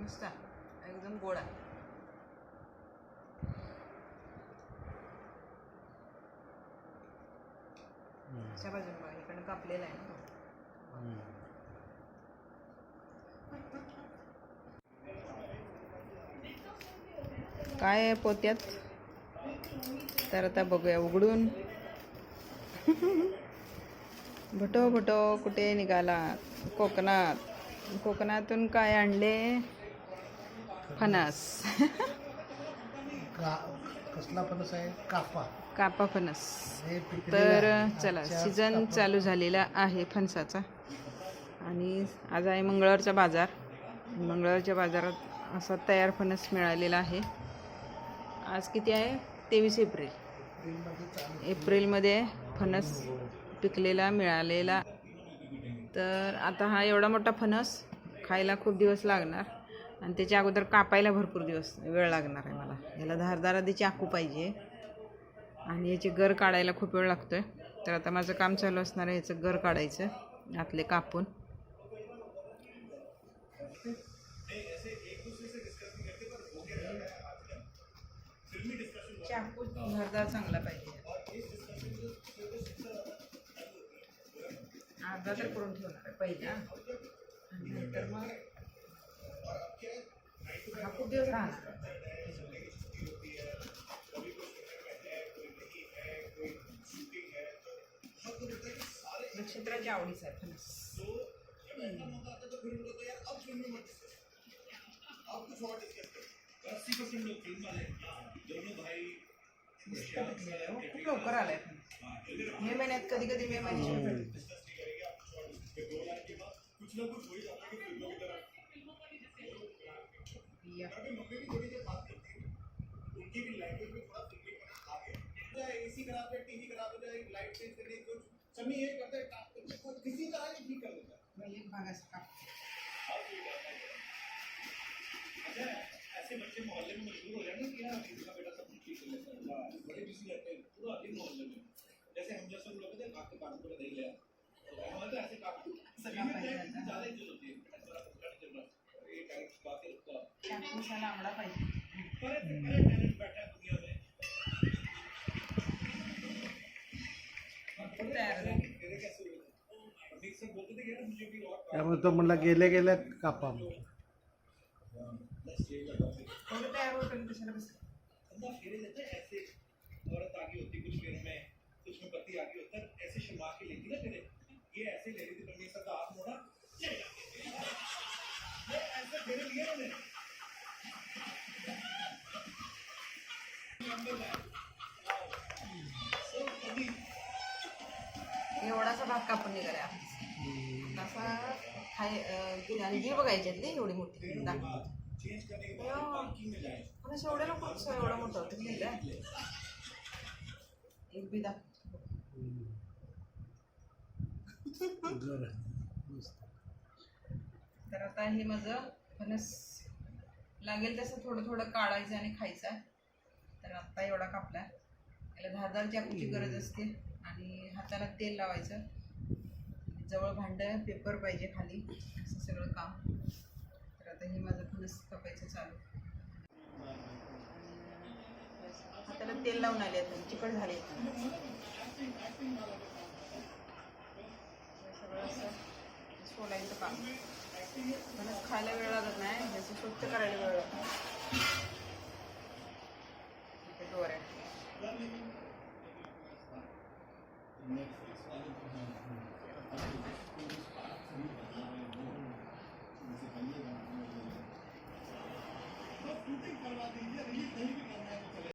नुसता. एकदम गोडा. अशा बाजूने बघा इकडनं कापलेला आहे ना तो. काय आहे पोत्यात? तर आता बघूया उघडून. भटो भटो कुठे निघाला? कोकणात. कोकणातून काय आणले? फणस. का कसला फणस आहे? कापा. कापा फणस. हे पिकलेलं तर आहे. चला आजच्या सीझन कापा- चालू झालेला आहे फणसाचा. आणि आज आहे मंगळवारचा बाजार. मंगळवारच्या बाजारात असा तयार फणस मिळालेला आहे. आज किती आहे? तेवीस एप्रिल. एप्रिलमध्ये चालू एप्रिलमध्ये फणस पिकलेला मिळालेला. तर आता हा एवढा मोठा फणस खायला खूप दिवस लागणार. आणि त्याच्या अगोदर कापायला भरपूर दिवस वेळ लागणार आहे मला. याला धारदार आधी चाकू पाहिजे. आणि याचे गर काढायला खूप वेळ लागतो आहे तर आता माझं काम चालू असणार आहे याचं गर काढायचं आतले कापून. चाकू धारदार चांगला पाहिजे. अर्धा तर करून ठेवणार आहे पहिला. तर मग हा खूप दिवस राहणार नक्षत्राच्या आवडीचा आहे फणस मस्त पिकलेलं आहे हो. खूप लवकर आलाय फणस मे महिन्यात कधी कधी मे महिन्याच्या भेटतो या. एसी खराब है टीवी खराब हो जाए लाइट चेंज करनी कुछ सभी ये करते हैं किसी तरह ये ठीक कर देता है मग एक भाग असा काप. अच्छा ऐसे बच्चे मोहल्ले में मशहूर हो जाए ना कि यार किसी बेटा सब कुछ ठीक कर लेता है बड़े बिज़ी रहते हैं पूरा दिन मोहल्ले में जैसे हम जैसे लोग होते हैं आपके पास पूरा नहीं लिया तो हमारे तो ऐसे में ज़्यादा इज़्ज़त होती है थोड़ा सा थोड़ा चल रहा ये टाइप बात है उसका पाहिजे त्यामुळे तो म्हणला गेले गेल्या कापा थोडं तयार होतं एवढासा भाग कापून निघाला तसा खाय अं, आणि जी एवढी मोठी दाखव एवढ्या लोक एवढा मोठा होतं एक बी दाखव तर आता हे माझं फणस लागेल तसं थोडं थोडं काढायचं आणि खायचं. तर आत्ता एवढा कापला याला धारदार चाकूची गरज असते. आणि हाताला तेल लावायचं. जवळ भांडं पेपर पाहिजे खाली असं सगळं काम. तर आता हे माझं फणस कापायचं चालू. हाताला तेल लावून आले आता चिकट झाले. सगळं असं सोलायचं काम. फणस खायला वेळ लागत नाही त्याचं स्वच्छ करायला वेळ लागतो.